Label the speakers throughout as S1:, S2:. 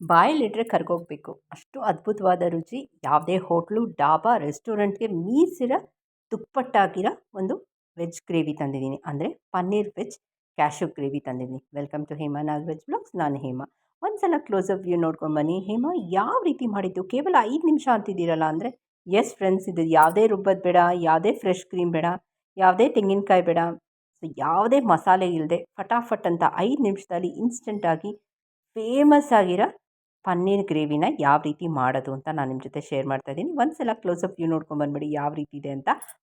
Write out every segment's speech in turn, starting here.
S1: ಬಾಯಲ್ಲಿಟ್ಟರೆ ಕರ್ಗೋಗಬೇಕು. ಅಷ್ಟು ಅದ್ಭುತವಾದ ರುಚಿ. ಯಾವುದೇ ಹೋಟ್ಲು, ಡಾಬಾ, ರೆಸ್ಟೋರೆಂಟ್ಗೆ ಮೀಸಿರೋ ತುಪ್ಪಟ್ಟಾಗಿರೋ ಒಂದು ವೆಜ್ ಗ್ರೇವಿ ತಂದಿದ್ದೀನಿ. ಅಂದರೆ ಪನ್ನೀರ್ ವೆಜ್ ಕ್ಯಾಶು ಗ್ರೇವಿ ತಂದಿದ್ದೀನಿ. Welcome to Hema Nagaraj blogs. ನಾನು ಹೇಮಾ. ಒಂದು ಸಲ ಕ್ಲೋಸಪ್ ವ್ಯೂ ನೋಡ್ಕೊಂಬನ್ನಿ ಹೇಮಾ, ಯಾವ ರೀತಿ ಮಾಡಿದ್ದು? ಕೇವಲ ಐದು ನಿಮಿಷ ಅಂತಿದ್ದೀರಲ್ಲ ಅಂದರೆ ಎಸ್ ಫ್ರೆಂಡ್ಸ್ ಇದು ಯಾವುದೇ ರುಬ್ಬದ ಬೇಡ, ಯಾವುದೇ ಫ್ರೆಶ್ ಕ್ರೀಮ್ ಬೇಡ, ಯಾವುದೇ ತೆಂಗಿನಕಾಯಿ ಬೇಡ. ಸೊ ಯಾವುದೇ ಮಸಾಲೆ ಇಲ್ಲದೆ ಫಟಾಫಟ್ ಅಂತ ಐದು ನಿಮಿಷದಲ್ಲಿ ಇನ್ಸ್ಟೆಂಟಾಗಿ ಫೇಮಸ್ ಆಗಿರೋ ಪನ್ನೀರ್ ಗ್ರೇವಿನ ಯಾವ ರೀತಿ ಮಾಡೋದು ಅಂತ ನಾನು ನಿಮ್ಮ ಜೊತೆ ಶೇರ್ ಮಾಡ್ತಾ ಇದ್ದೀನಿ. ಒಂದು ಸಲ ಕ್ಲೋಸಪ್ ವ್ಯೂ ನೋಡ್ಕೊಂಬಂದ್ಬಿಡಿ ಯಾವ ರೀತಿ ಇದೆ ಅಂತ.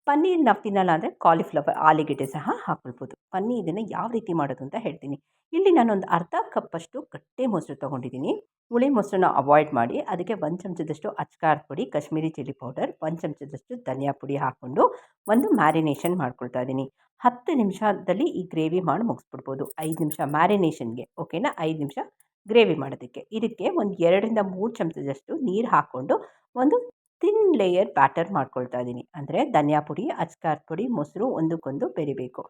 S1: ಪನ್ನೀರ್ ನಾವು ತಿನ್ನಲ್ಲ ಅಂದರೆ ಕಾಲಿಫ್ಲವರ್ ಆಲೂಗೆಡ್ಡೆ ಸಹ ಹಾಕ್ಕೊಳ್ಬೋದು ಪನ್ನೀರ್ ಇದನ್ನು ಯಾವ ರೀತಿ ಮಾಡೋದು ಅಂತ ಹೇಳ್ತೀನಿ. ಇಲ್ಲಿ ನಾನೊಂದು ಅರ್ಧ ಕಪ್ಪಷ್ಟು ಗಟ್ಟೆ ಮೊಸರು ತೊಗೊಂಡಿದ್ದೀನಿ. ಹುಳಿ ಮೊಸರನ್ನ ಅವಾಯ್ಡ್ ಮಾಡಿ ಅದಕ್ಕೆ ಒಂದು ಚಮಚದಷ್ಟು ಅಚ್ಕಾರದ ಪುಡಿ, ಕಾಶ್ಮೀರಿ ಚಿಲ್ಲಿ ಪೌಡರ್, ಒಂದು ಚಮಚದಷ್ಟು ಧನಿಯಾ ಪುಡಿ ಹಾಕ್ಕೊಂಡು ಒಂದು ಮ್ಯಾರಿನೇಷನ್ ಮಾಡ್ಕೊಳ್ತಾ ಇದ್ದೀನಿ. ಹತ್ತು ನಿಮಿಷದಲ್ಲಿ ಈ ಗ್ರೇವಿ ಮಾಡಿ ಮುಗಿಸ್ಬಿಡ್ಬೋದು. ಐದು ನಿಮಿಷ ಮ್ಯಾರಿನೇಷನ್ಗೆ ಓಕೆನಾ ಐದು ನಿಮಿಷ ಗ್ರೇವಿ ಮಾಡೋದಕ್ಕೆ. ಇದಕ್ಕೆ ಒಂದು ಎರಡರಿಂದ ಮೂರು ಚಮಚದಷ್ಟು ನೀರು ಹಾಕ್ಕೊಂಡು ಒಂದು ತಿನ್ ಲೇಯರ್ ಬ್ಯಾಟರ್ ಮಾಡ್ಕೊಳ್ತಾ ಇದ್ದೀನಿ ಅಂದರೆ ಧನಿಯಾ ಪುಡಿ ಅಚ್ಕಾರದ ಪುಡಿ, ಮೊಸರು ಒಂದಕ್ಕೊಂದು ಬೆರಿಬೇಕು.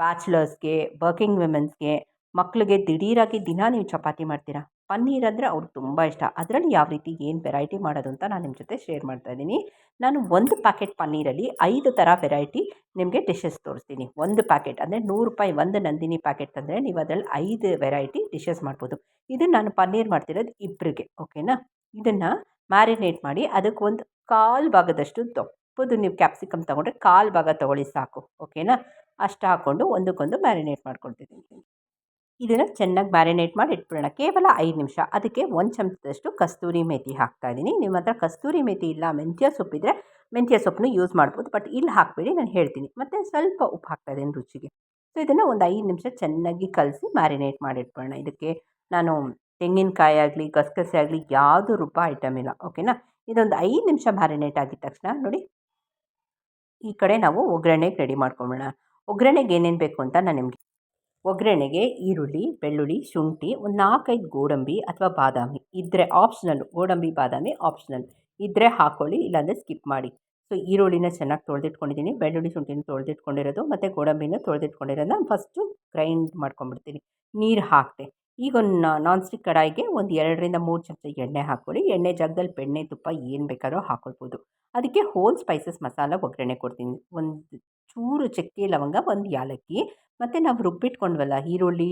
S1: ಬ್ಯಾಚುಲರ್ಸ್ಗೆ ವರ್ಕಿಂಗ್ ವಿಮೆನ್ಸ್ಗೆ ಮಕ್ಕಳಿಗೆ ದಿಢೀರಾಗಿ ದಿನ ನೀವು ಚಪಾತಿ ಮಾಡ್ತೀರಾ? ಪನ್ನೀರ್ ಅಂದರೆ ಅವ್ರಿಗೆ ತುಂಬ ಇಷ್ಟ. ಅದರಲ್ಲಿ ಯಾವ ರೀತಿ ಏನು ವೆರೈಟಿ ಮಾಡೋದು ಅಂತ ನಾನು ನಿಮ್ಮ ಜೊತೆ ಶೇರ್ ಮಾಡ್ತಾ ಇದ್ದೀನಿ. ನಾನು ಒಂದು ಪ್ಯಾಕೆಟ್ ಪನ್ನೀರಲ್ಲಿ ಐದು ಥರ ವೆರೈಟಿ ನಿಮಗೆ ಡಿಶಸ್ ತೋರಿಸ್ತೀನಿ. ಒಂದು ಪ್ಯಾಕೆಟ್ ಅಂದರೆ ನೂರು ರೂಪಾಯಿ ಒಂದು ನಂದಿನಿ ಪ್ಯಾಕೆಟ್ ತಂದರೆ ನೀವು ಅದರಲ್ಲಿ ಐದು ವೆರೈಟಿ ಡಿಶಸ್ ಮಾಡ್ಬೋದು. ಇದನ್ನು ನಾನು ಪನ್ನೀರ್ ಮಾಡ್ತಿರೋದು ಇಬ್ಬರಿಗೆ ಓಕೆನಾ ಇದನ್ನು ಮ್ಯಾರಿನೇಟ್ ಮಾಡಿ ಅದಕ್ಕೆ ಒಂದು ಕಾಲು ಭಾಗದಷ್ಟು ದಪ್ಪದು ನೀವು ಕ್ಯಾಪ್ಸಿಕಮ್ ತೊಗೊಂಡ್ರೆ ಕಾಲು ಭಾಗ ತೊಗೊಳ್ಳಿ ಸಾಕು ಓಕೆನಾ ಅಷ್ಟು ಹಾಕ್ಕೊಂಡು ಒಂದಕ್ಕೊಂದು ಮ್ಯಾರಿನೇಟ್ ಮಾಡ್ಕೊಳ್ತಿದ್ದೀನಿ. ಇದನ್ನು ಚೆನ್ನಾಗಿ ಮ್ಯಾರಿನೇಟ್ ಮಾಡಿ ಇಟ್ಬಿಡೋಣ. ಕೇವಲ ಐದು ನಿಮಿಷ. ಅದಕ್ಕೆ ಒಂದು ಚಮಚದಷ್ಟು ಕಸ್ತೂರಿ ಮೇಥಿ ಹಾಕ್ತಾಯಿದ್ದೀನಿ ನಿಮ್ಮ ಹತ್ರ ಕಸ್ತೂರಿ ಮೇಥಿ ಇಲ್ಲ, ಮೆಂತ್ಯ ಸೊಪ್ಪಿದ್ರೆ ಮೆಂತ್ಯ ಸೊಪ್ಪನ್ನು ಯೂಸ್ ಮಾಡ್ಬೋದು. ಬಟ್ ಇಲ್ಲಿ ಹಾಕಬೇಡಿ, ನಾನು ಹೇಳ್ತೀನಿ. ಮತ್ತು ಸ್ವಲ್ಪ ಉಪ್ಪು ಹಾಕ್ತಾಯಿದ್ದೀನಿ ರುಚಿಗೆ. ಸೊ ಇದನ್ನು ಒಂದು ಐದು ನಿಮಿಷ ಚೆನ್ನಾಗಿ ಕಲಸಿ ಮ್ಯಾರಿನೇಟ್ ಮಾಡಿ ಇಟ್ಬಿಡೋಣ. ಇದಕ್ಕೆ ನಾನು ತೆಂಗಿನಕಾಯಿ ಆಗಲಿ ಗಸಗಸೆ ಆಗಲಿ ಯಾವುದು ರುಬ್ಬ ಐಟಮ್ ಇಲ್ಲ. ಓಕೆನಾ ಇದೊಂದು ಐದು ನಿಮಿಷ ಮ್ಯಾರಿನೇಟ್ ಆಗಿದ ತಕ್ಷಣ ನೋಡಿ. ಈ ಕಡೆ ನಾವು ಒಗ್ಗರಣೆಗೆ ರೆಡಿ ಮಾಡ್ಕೊಂಬಿಡೋಣ. ಒಗ್ಗರಣೆಗೆ ಏನೇನು ಬೇಕು ಅಂತ ನಾನು ನಿಮಗೆ ಒಗ್ಗರಣೆಗೆ ಈರುಳ್ಳಿ, ಬೆಳ್ಳುಳ್ಳಿ, ಶುಂಠಿ, ಒಂದು ನಾಲ್ಕೈದು ಗೋಡಂಬಿ ಅಥವಾ ಬಾದಾಮಿ. ಇದ್ದರೆ ಆಪ್ಷನಲ್ ಗೋಡಂಬಿ, ಬಾದಾಮಿ ಆಪ್ಷನಲ್ ಇದ್ದರೆ ಹಾಕ್ಕೊಳ್ಳಿ ಇಲ್ಲಾಂದರೆ ಸ್ಕಿಪ್ ಮಾಡಿ. ಸೊ ಈರುಳ್ಳಿನ ಚೆನ್ನಾಗಿ ತೊಳೆದಿಟ್ಕೊಂಡಿದ್ದೀನಿ, ಬೆಳ್ಳುಳ್ಳಿ, ಶುಂಠಿನ ತೊಳೆದಿಟ್ಕೊಂಡಿರೋದು ಮತ್ತು ಗೋಡಂಬಿನ ತೊಳೆದಿಟ್ಕೊಂಡಿರೋದನ್ನ ಫಸ್ಟು ಗ್ರೈಂಡ್ ಮಾಡ್ಕೊಂಬಿಡ್ತೀನಿ ನೀರು ಹಾಕಿದೆ ಈಗ ಒಂದು ನಾನ್ ಸ್ಟಿಕ್ ಕಡಾಯಿಗೆ ಒಂದು ಎರಡರಿಂದ ಮೂರು ಚಮಚ ಎಣ್ಣೆ ಹಾಕ್ಕೊಳ್ಳಿ. ಎಣ್ಣೆ ಜಾಗದಲ್ಲಿ ಬೆಣ್ಣೆ ತುಪ್ಪ ಏನು ಬೇಕಾದ್ರೂ ಹಾಕ್ಕೊಳ್ಬೋದು ಅದಕ್ಕೆ ಹೋಲ್ ಸ್ಪೈಸಸ್ ಮಸಾಲ ಒಗ್ಗರಣೆ ಕೊಡ್ತೀನಿ. ಒಂದು ಚೂರು ಚಕ್ಕೆ ಲವಂಗ, ಒಂದು ಯಾಲಕ್ಕಿ, ಮತ್ತು ನಾವು ರುಬ್ಬಿಟ್ಕೊಂಡ್ವಲ್ಲ, ಈರುಳ್ಳಿ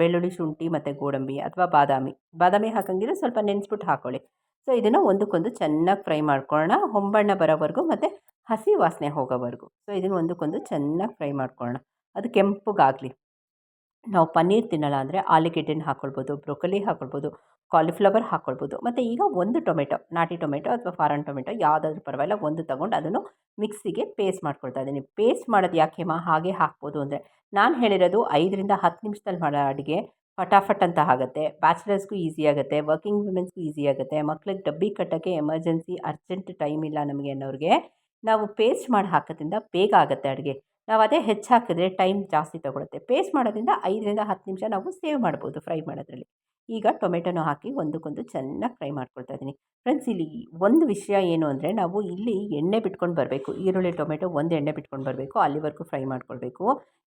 S1: ಬೆಳ್ಳುಳ್ಳಿ, ಶುಂಠಿ, ಮತ್ತು ಗೋಡಂಬಿ ಅಥವಾ ಬಾದಾಮಿ. ಬಾದಾಮಿ ಹಾಕಂಗಿದ್ರೆ ಸ್ವಲ್ಪ ನೆನೆಸ್ಬಿಟ್ಟು ಹಾಕ್ಕೊಳ್ಳಿ ಸೊ ಇದನ್ನು ಒಂದಕ್ಕೊಂದು ಚೆನ್ನಾಗಿ ಫ್ರೈ ಮಾಡ್ಕೊಳ್ಳೋಣ ಹೊಂಬಣ್ಣ ಬರೋವರೆಗೂ ಮತ್ತು ಹಸಿ ವಾಸನೆ ಹೋಗೋವರೆಗೂ. ಸೊ ಇದನ್ನು ಒಂದಕ್ಕೊಂದು ಚೆನ್ನಾಗಿ ಫ್ರೈ ಮಾಡ್ಕೊಳ್ಳೋಣ ಅದು ಕೆಂಪಗಾಗಲಿ. ನಾವು ಪನ್ನೀರ್ ತಿನ್ನೋಲ್ಲ ಅಂದರೆ ಆಲೂಗೆಡ್ಡೆನ ಹಾಕ್ಕೊಳ್ಬೋದು ಬ್ರೊಕೊಲಿ ಹಾಕ್ಕೊಳ್ಬೋದು ಕಾಲಿಫ್ಲವರ್ ಹಾಕ್ಕೊಳ್ಬೋದು ಮತ್ತು ಈಗ ಒಂದು ಟೊಮೆಟೊ, ನಾಟಿ ಟೊಮೆಟೊ ಅಥವಾ ಫಾರನ್ ಟೊಮೆಟೊ ಯಾವುದಾದ್ರೂ ಪರವಾಗಿಲ್ಲ, ಒಂದು ತಗೊಂಡು ಅದನ್ನು ಮಿಕ್ಸಿಗೆ ಪೇಸ್ಟ್ ಮಾಡ್ಕೊಳ್ತಾ ಇದ್ದೀನಿ. ಪೇಸ್ಟ್ ಮಾಡೋದು ಯಾಕೆ ಮಾ, ಹಾಗೆ ಹಾಕ್ಬೋದು ಅಂದರೆ ನಾನು ಹೇಳಿರೋದು ಐದರಿಂದ ಹತ್ತು ನಿಮಿಷದಲ್ಲಿ ಮಾಡೋ ಅಡುಗೆ ಫಟಾಫಟ್ ಅಂತ ಆಗುತ್ತೆ. ಬ್ಯಾಚುಲರ್ಸ್ಗೂ ಈಸಿ ಆಗುತ್ತೆ, ವರ್ಕಿಂಗ್ ವುಮೆನ್ಸ್ಗೂ ಈಸಿ ಆಗುತ್ತೆ, ಮಕ್ಳಿಗೆ ಡಬ್ಬಿ ಕಟ್ಟೋಕ್ಕೆ ಎಮರ್ಜೆನ್ಸಿ, ಅರ್ಜೆಂಟ್ ಟೈಮ್ ಇಲ್ಲ ನಮಗೆ ಅನ್ನೋರಿಗೆ ನಾವು ಪೇಸ್ಟ್ ಮಾಡಿ ಹಾಕೋದ್ರಿಂದ ಬೇಗ ಆಗುತ್ತೆ ಅಡುಗೆ. ನಾವು ಅದೇ ಹೆಚ್ಚು ಹಾಕಿದ್ರೆ ಟೈಮ್ ಜಾಸ್ತಿ ತೊಗೊಳುತ್ತೆ. ಪೇಸ್ಟ್ ಮಾಡೋದ್ರಿಂದ ಐದರಿಂದ ಹತ್ತು ನಿಮಿಷ ನಾವು ಸೇವ್ ಮಾಡ್ಬೋದು ಫ್ರೈ ಮಾಡೋದ್ರಲ್ಲಿ. ಈಗ ಟೊಮೆಟೊನೂ ಹಾಕಿ ಒಂದಕ್ಕೊಂದು ಚೆನ್ನಾಗಿ ಫ್ರೈ ಮಾಡ್ಕೊಳ್ತಾ ಇದ್ದೀನಿ. ಫ್ರೆಂಡ್ಸ್, ಇಲ್ಲಿ ಒಂದು ವಿಷಯ ಏನು ಅಂದರೆ ನಾವು ಇಲ್ಲಿ ಎಣ್ಣೆ ಬಿಟ್ಕೊಂಡು ಬರಬೇಕು. ಈರುಳ್ಳಿ, ಟೊಮೆಟೊ ಒಂದು ಎಣ್ಣೆ ಬಿಟ್ಕೊಂಡು ಬರಬೇಕು, ಅಲ್ಲಿವರೆಗೂ ಫ್ರೈ ಮಾಡ್ಕೊಳ್ಬೇಕು.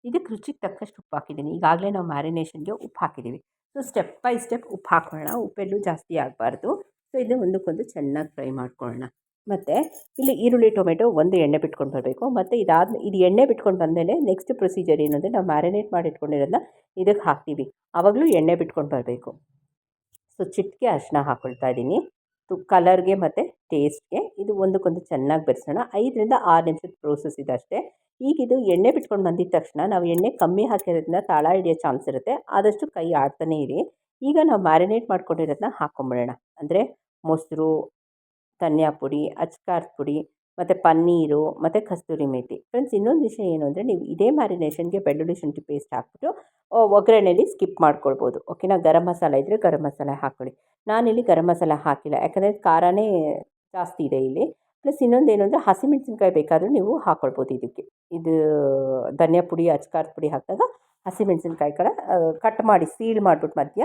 S1: ಇದಕ್ಕೆ ರುಚಿಗೆ ತಕ್ಕಷ್ಟು ಉಪ್ಪು ಹಾಕಿದ್ದೀನಿ. ಈಗಾಗಲೇ ನಾವು ಮ್ಯಾರಿನೇಷನ್ಗೆ ಉಪ್ಪು ಹಾಕಿದ್ದೀವಿ ಸೊ ಸ್ಟೆಪ್ ಬೈ ಸ್ಟೆಪ್ ಉಪ್ಪು ಹಾಕೊಳ್ಳೋಣ. ಉಪ್ಪೆಲ್ಲೂ ಜಾಸ್ತಿ ಆಗಬಾರ್ದು. ಸೊ ಇದು ಒಂದಕ್ಕೊಂದು ಚೆನ್ನಾಗಿ ಫ್ರೈ ಮಾಡ್ಕೊಳ್ಳೋಣ. ಮತ್ತು ಇಲ್ಲಿ ಈರುಳ್ಳಿ, ಟೊಮೆಟೊ ಒಂದು ಎಣ್ಣೆ ಬಿಟ್ಕೊಂಡು ಬರಬೇಕು. ಮತ್ತು ಇದಾದ ಇದು ಎಣ್ಣೆ ಬಿಟ್ಕೊಂಡು ಬಂದಮೇಲೆ ನೆಕ್ಸ್ಟ್ ಪ್ರೊಸೀಜರ್ ಏನಂದರೆ ನಾವು ಮ್ಯಾರಿನೇಟ್ ಮಾಡಿ ಇಟ್ಕೊಂಡಿರೋದನ್ನ ಇದಕ್ಕೆ ಹಾಕ್ತೀವಿ. ಆವಾಗಲೂ ಎಣ್ಣೆ ಬಿಟ್ಕೊಂಡು ಬರಬೇಕು. ಸೊ ಚಿಟಿಕೆ ಅರಿಶಿನ ಹಾಕ್ಕೊಳ್ತಾ ಇದ್ದೀನಿ. ತು ಕಲರ್ಗೆ ಮತ್ತು ಟೇಸ್ಟ್ಗೆ ಇದು ಒಂದಕ್ಕೊಂದು ಚೆನ್ನಾಗಿ ಬೆರೆಸೋಣ. ಐದರಿಂದ ಆರು ನಿಮಿಷದ ಪ್ರೋಸೆಸ್ ಇದೆ ಅಷ್ಟೇ. ಈಗ ಇದು ಎಣ್ಣೆ ಬಿಟ್ಕೊಂಡು ಬಂದಿದ ತಕ್ಷಣ ನಾವು ಎಣ್ಣೆ ಕಮ್ಮಿ ಹಾಕಿರೋದ್ರಿಂದ ತಾಳ ಹಿಡಿಯೋ ಚಾನ್ಸ್ ಇರುತ್ತೆ. ಆದಷ್ಟು ಕೈ ಆಡ್ತಾನೇ ಇರಿ. ಈಗ ನಾವು ಮ್ಯಾರಿನೇಟ್ ಮಾಡ್ಕೊಂಡಿರೋದನ್ನ ಹಾಕ್ಕೊಂಬಿಡೋಣ ಅಂದರೆ ಮೊಸರು ಧನಿಯಾ ಪುಡಿ ಅಚ್ಕಾರದ ಪುಡಿ, ಮತ್ತು ಪನ್ನೀರು, ಮತ್ತು ಕಸ್ತೂರಿ ಮೇಥಿ ಫ್ರೆಂಡ್ಸ್ ಇನ್ನೊಂದು ವಿಷಯ ಏನು ಅಂದರೆ ನೀವು ಇದೇ ಮ್ಯಾರಿನೇಷನ್ಗೆ ಬೆಳ್ಳುಳ್ಳಿ ಶುಂಠಿ ಪೇಸ್ಟ್ ಹಾಕ್ಬಿಟ್ಟು ಒಗ್ಗರಣೆಯಲ್ಲಿ ಸ್ಕಿಪ್ ಮಾಡ್ಕೊಳ್ಬೋದು. ಓಕೆನಾ ಗರಂ ಮಸಾಲೆ ಇದ್ದರೆ ಗರಂ ಮಸಾಲೆ ಹಾಕ್ಕೊಳ್ಳಿ ನಾನಿಲ್ಲಿ ಗರಂ ಮಸಾಲೆ ಹಾಕಿಲ್ಲ. ಯಾಕಂದರೆ ಖಾರನೇ ಜಾಸ್ತಿ ಇದೆ ಇಲ್ಲಿ. ಪ್ಲಸ್ ಇನ್ನೊಂದು ಏನು ಅಂದರೆ ಹಸಿಮೆಣ್ಸಿನ್ಕಾಯಿ ಬೇಕಾದರೂ ನೀವು ಹಾಕ್ಕೊಳ್ಬೋದು ಇದಕ್ಕೆ. ಇದು ಧನಿಯಾ ಪುಡಿ ಅಚ್ಕಾರದ ಪುಡಿ ಹಾಕಿದಾಗ ಹಸಿಮೆಣಸಿನ್ಕಾಯಿ ಕಡೆ ಕಟ್ ಮಾಡಿ ಸೀಲ್ ಮಾಡಿಬಿಟ್ಟು ಮಧ್ಯ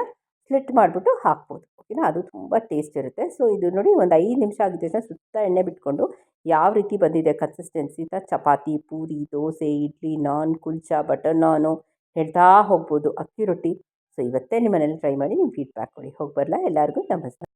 S1: ಸ್ಲಿಟ್ ಮಾಡಿಬಿಟ್ಟು ಹಾಕ್ಬೋದು. ಓಕೆನಾ ಅದು ತುಂಬ ಟೇಸ್ಟ್ ಇರುತ್ತೆ. ಸೊ ಇದು ನೋಡಿ ಒಂದು ಐದು ನಿಮಿಷ ಆಗಿದೆ ಸರ್ ಸುತ್ತ ಎಣ್ಣೆ ಬಿಟ್ಕೊಂಡು ಯಾವ ರೀತಿ ಬಂದಿದೆ ಕನ್ಸಿಸ್ಟೆನ್ಸಿ ಚಪಾತಿ, ಪೂರಿ, ದೋಸೆ, ಇಡ್ಲಿ, ನಾನ್, ಕುಲ್ಚಾ, ಬಟರ್, ನಾನು ಹೇಳ್ತಾ ಹೋಗ್ಬೋದು ಅಕ್ಕಿ ರೊಟ್ಟಿ. ಸೊ ಇವತ್ತೇ ನಿಮ್ಮ ಮನೇಲಿ ಟ್ರೈ ಮಾಡಿ ನಿಮ್ಮ ಫೀಡ್ಬ್ಯಾಕ್ ಕೊಡಿ. ಹೋಗಿ ಬರಲಾ? ಎಲ್ಲರಿಗೂ ನಮಸ್ಕಾರ.